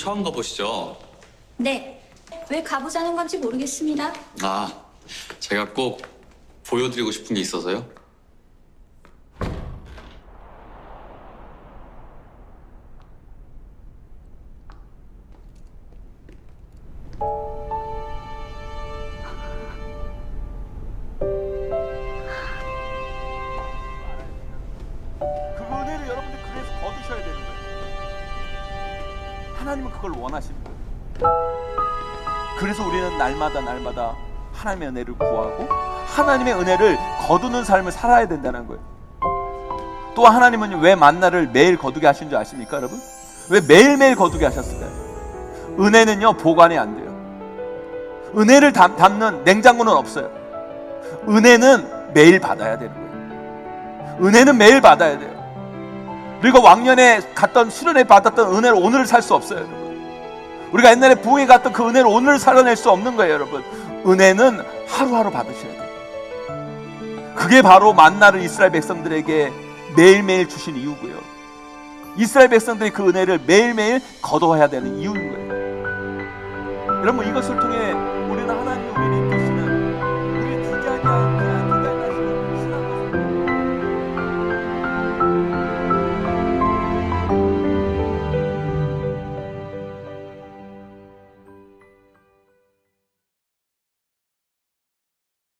처음 가보시죠? 네. 왜 가보자는 건지 모르겠습니다. 아, 제가 꼭 보여드리고 싶은 게 있어서요. 그 은혜를 여러분들 그래서 거두셔야 되는 거예요. 하나님은 그걸 원하시는 거예요. 그래서 우리는 날마다 날마다 하나님의 은혜를 구하고 하나님의 은혜를 거두는 삶을 살아야 된다는 거예요. 또 하나님은 왜 만나를 매일 거두게 하신 줄 아십니까, 여러분? 왜 매일매일 거두게 하셨을까요? 은혜는요, 보관이 안 돼요. 은혜를 담, 담는 냉장고는 없어요. 은혜는 매일 받아야 되는 거예요. 은혜는 매일 받아야 돼요. 그리고 왕년에 갔던 수련회 받았던 은혜를 오늘 살 수 없어요, 여러분. 우리가 옛날에 부흥에 갔던 그 은혜를 오늘 살아낼 수 없는 거예요, 여러분. 은혜는 하루하루 받으셔야 돼요. 그게 바로 만나를 이스라엘 백성들에게 매일매일 주신 이유고요. 이스라엘 백성들이 그 은혜를 매일매일 거둬야 되는 이유인 거예요. 여러분 이것을 통해 우리는 하나님이 우리를 이끄시는